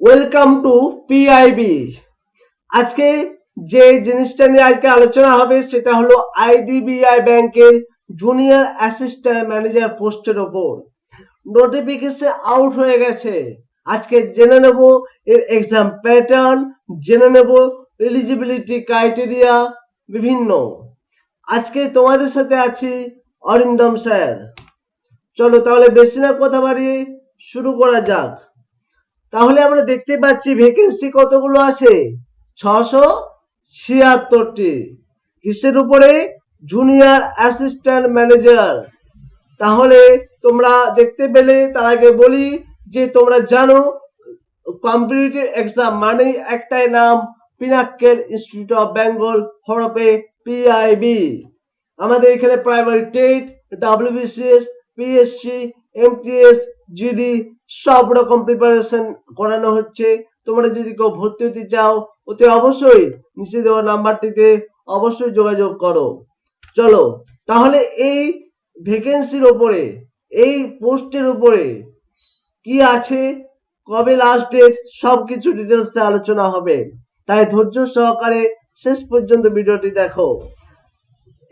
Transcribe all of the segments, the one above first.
Welcome to PIB আজকে যে জিনিসটা নিয়ে আজকে আলোচনা হবে সেটা হলো আইডিবিআই ব্যাংকের জুনিয়র অ্যাসিস্ট্যান্ট ম্যানেজার পোস্টের ওপর। নোটিফিকেশন আউট হয়ে গেছে। আজকে জেনে নেব এর এক্সাম প্যাটার্ন জেনে নেব এলিজিবিলিটি ক্রাইটেরিয়া বিভিন্ন। আজকে তোমাদের সাথে আছি অরিন্দম স্যার। চলো তাহলে বেশি না কথা বাড়িয়ে শুরু করা যাক। তাহলে আমরা দেখতে পাচ্ছি ভ্যাকেন্সি কতগুলো আছে? ছশো ছিয়াত্তরটি। কিসের উপরে? জুনিয়র অ্যাসিস্ট্যান্ট ম্যানেজার তাহলে তোমরা দেখতে পেলে, তার আগে বলি যে তোমরা জানো কম্পিটিটিভ এক্সাম মানে একটাই নাম পিনাক্কেল ইনস্টিটিউট অফ বেঙ্গল হরপে পিআইবি আমাদের এখানে primary TET WBCS PSC MTS GD সব রকম প্রিপারেশন করানো হচ্ছে, তোমরা যদি কেউ ভর্তি হতে চাও, অতি অবশ্যই নিচে দেওয়া নাম্বারটিতে অবশ্যই যোগাযোগ করো। চলো, তাহলে এই ভ্যাকেন্সির ওপরে এই পোস্টের উপরে কি আছে, কবে লাস্ট ডেট সব কিছু ডিটেলসে আলোচনা হবে। তাই ধৈর্য সহকারে শেষ পর্যন্ত ভিডিওটি দেখো।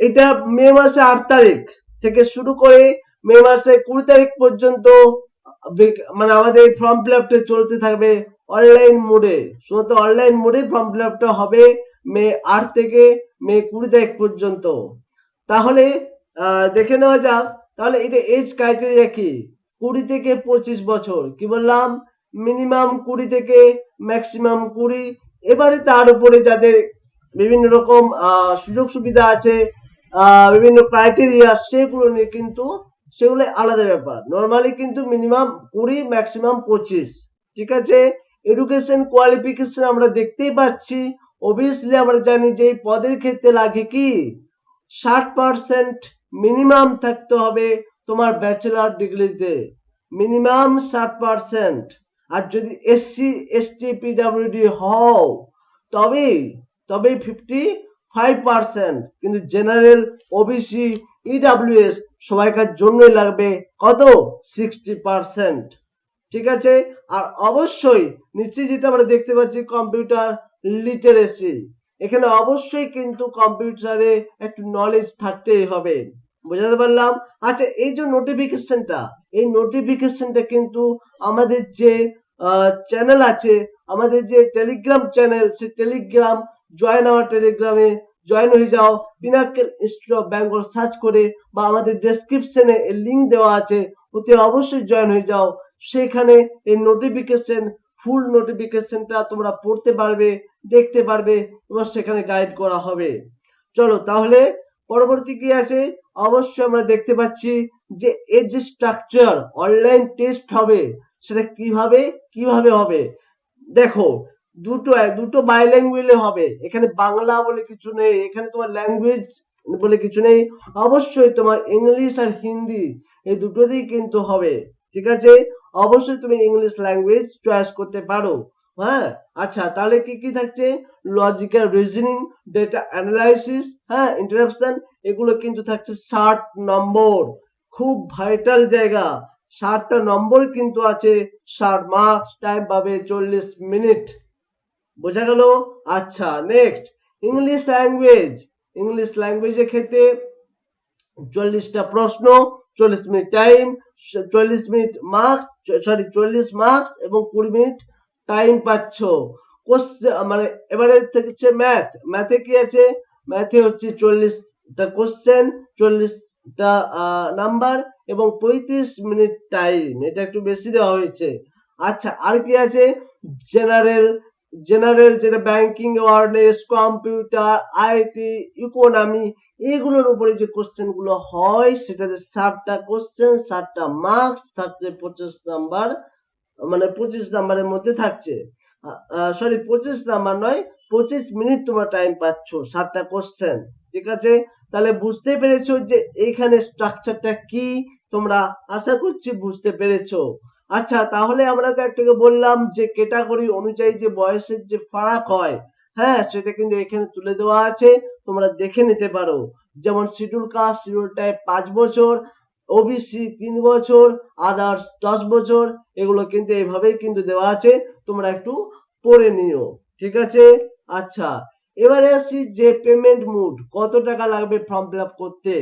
এটা মে মাসে আট তারিখ থেকে শুরু করে মে মাসে কুড়ি তারিখ পর্যন্ত মানে আমাদের ফর্ম ফিল আপটা চলতে থাকবে অনলাইন মোডে শুধু অনলাইন মোডে ফর্ম ফিল আপটা হবে মে আট থেকে মে কুড়ি তারিখ পর্যন্ত। তাহলে দেখে নেওয়া যাক, তাহলে এটা এজ ক্রাইটেরিয়া কি? কুড়ি থেকে পঁচিশ বছর, কি বললাম? মিনিমাম কুড়ি থেকে ম্যাক্সিমাম কুড়ি। এবারে তার উপরে যাদের বিভিন্ন রকম সুযোগ সুবিধা আছে বিভিন্ন ক্রাইটেরিয়া সেগুলো নিয়ে কিন্তু সেগুলো আলাদা ব্যাপার। নর্মালি কিন্তু মিনিমাম কুড়ি ম্যাক্সিমাম পঁচিশ। ঠিক আছে? এডুকেশন কোয়ালিফিকেশন আমরা দেখতেই পাচ্ছি। অবভিয়াসলি আমরা জানি যে এই পদের ক্ষেত্রে লাগে কি? ষাট পার্সেন্ট মিনিমাম থাকতে হবে তোমার ব্যাচেলার ডিগ্রিতে মিনিমাম ষাট পার্সেন্ট আর যদি এসসি এসটি পিডাব্লিউডি হও তবেই তবেই ফিফটি ফাইভ পার্সেন্ট কিন্তু জেনারেল ওবিসি ইডাব্লিউএস সবাইকার জন্যই লাগবে কত? সিক্সটি পার্সেন্ট ঠিক আছে? আর অবশ্যই নিচে যেটা আমরা দেখতে পাচ্ছি কম্পিউটার লিটারেসি এখানে অবশ্যই কিন্তু কম্পিউটারে একটু নলেজ থাকতেই হবে। বোঝাতে পারলাম? আচ্ছা এই যে নোটিফিকেশনটা এই নোটিফিকেশনটা কিন্তু আমাদের যে চ্যানেল আছে, আমাদের যে টেলিগ্রাম চ্যানেল সেই টেলিগ্রাম জয়েন আওয়ার টেলিগ্রামে জয়েন হয়ে যাও। Pinnacle Institute of Bengal search করে বা আমাদের ডেসক্রিপশনে লিঙ্ক দেওয়া আছে, ওতে অবশ্যই জয়েন হয়ে যাও। সেখানে এই নোটিফিকেশন ফুল নোটিফিকেশনটা তোমরা পড়তে পারবে, দেখতে পারবে এবং সেখানে গাইড করা হবে। চলো তাহলে পরবর্তী কি আছে? অবশ্যই আমরা দেখতে পাচ্ছি যে এর যে স্ট্রাকচার অনলাইন টেস্ট হবে, সেটা কীভাবে কীভাবে হবে? দেখো দুটো দুটো বাই ল্যাঙ্গুয়েজে হবে। এখানে বাংলা বলে কিছু নেই, এখানে তোমার ল্যাঙ্গুয়েজ বলে কিছু নেই। অবশ্যই তোমার ইংলিশ আর হিন্দি এই দুটোতেই কিন্তু হবে, ঠিক আছে? অবশ্যই তুমি ইংলিশ ল্যাঙ্গুয়েজ চয়েস করতে পারো হ্যাঁ? আচ্ছা তাহলে কি কি থাকছে? লজিক্যাল রিজনিং ডেটা অ্যানালাইসিস হ্যাঁ? ইন্টারাপশন এগুলো কিন্তু থাকছে ষাট নম্বর। খুব ভাইটাল জায়গা। ষাটটা নম্বর কিন্তু আছে, ষাট মার্কস টাইম পাবে চল্লিশ মিনিট বোঝা গেল আচ্ছা নেক্সট ইংলিশ ল্যাঙ্গুয়েজ ইংলিশ ল্যাঙ্গুয়েজের ক্ষেত্রে চল্লিশটা প্রশ্ন, চল্লিশ মিনিট টাইম চল্লিশ মিনিট মার্কস সরি চল্লিশ মার্কস এবং কুড়ি মিনিট টাইম পাচ্ছ। মানে এবারে হচ্ছে ম্যাথ ম্যাথে কি আছে? ম্যাথে হচ্ছে চল্লিশটা কোশ্চেন চল্লিশটা নাম্বার এবং পঁয়ত্রিশ মিনিট টাইম এটা একটু বেশি দেওয়া হয়েছে। আচ্ছা আর কি আছে? জেনারেল জেনারেল যেটা banking awareness computer IT economy এগুলোর উপরে যে কোশ্চেনগুলো হয়, সেটাতে ষাটটা কোশ্চেন ষাটটা মার্কস থাকছে পঁচিশ নাম্বার মানে পঁচিশ নাম্বারের মধ্যে থাকছে। সরি পঁচিশ নাম্বার নয়, পঁচিশ মিনিট তোমরা টাইম পাচ্ছ ষাটটা কোশ্চেন ঠিক আছে? তাহলে বুঝতে পেরেছ যে এইখানে স্ট্রাকচারটা কি, তোমরা আশা করছি বুঝতে পেরেছ। আচ্ছা তাহলে আমরা তো একটাকে বললাম যে ক্যাটাগরি অনুযায়ী যে বয়সের যে ফারাক হয় হ্যাঁ সেটা কিন্তু এখানে তুলে দেওয়া আছে, তোমরা দেখে নিতে পারো। যেমন শিডিউল কাস্ট শিডিউল টাইপ পাঁচ বছর ওবিসি তিন বছর আদার্স দশ বছর, এগুলো কিন্তু এইভাবেই কিন্তু দেওয়া আছে, তোমরা একটু পড়ে নিও, ঠিক আছে? আচ্ছা এবারে আসি যে পেমেন্ট মুড কত টাকা লাগবে ফর্ম ফিল করতে?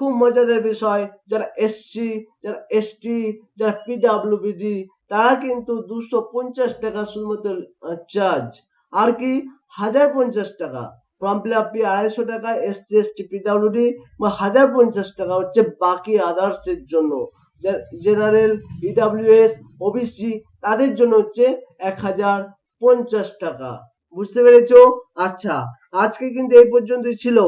খুব মজাদার বিষয়, যারা এসসি যারা এসটি যারা পিডাব্লিউবিডি তারা কিন্তু দুশো পঞ্চাশ টাকা শুধুমাত্র চার্জ আর কি? হাজার পঞ্চাশ টাকা। ফর্ম ফিল আপ আড়াইশো টাকা এসসি এসটি পিডাব্লিউডি বা হাজার পঞ্চাশ টাকা হচ্ছে বাকি আদার্স এর জন্য। জেনারেল ইডাব্লিউএস ওবিসি তাদের জন্য হচ্ছে এক হাজার পঞ্চাশ টাকা। বুঝতে পেরেছ? আচ্ছা আজকে কিন্তু এই পর্যন্তই ছিল।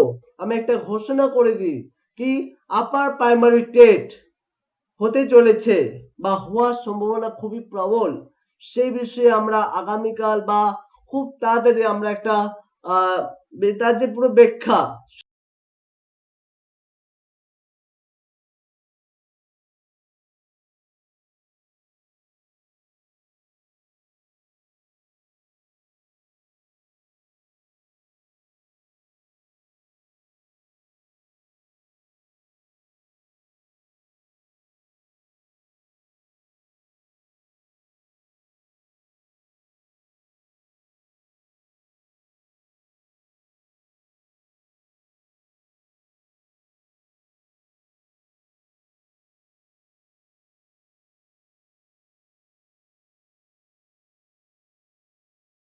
আমি একটা ঘোষণা করে দিই। কি আপার প্রাইমারি টেট হতে চলেছে বা হওয়ার সম্ভাবনা খুবই প্রবল, সেই বিষয়ে আমরা আগামীকাল বা খুব তাড়াতাড়ি আমরা একটা তার যে পুরো ব্যাখ্যা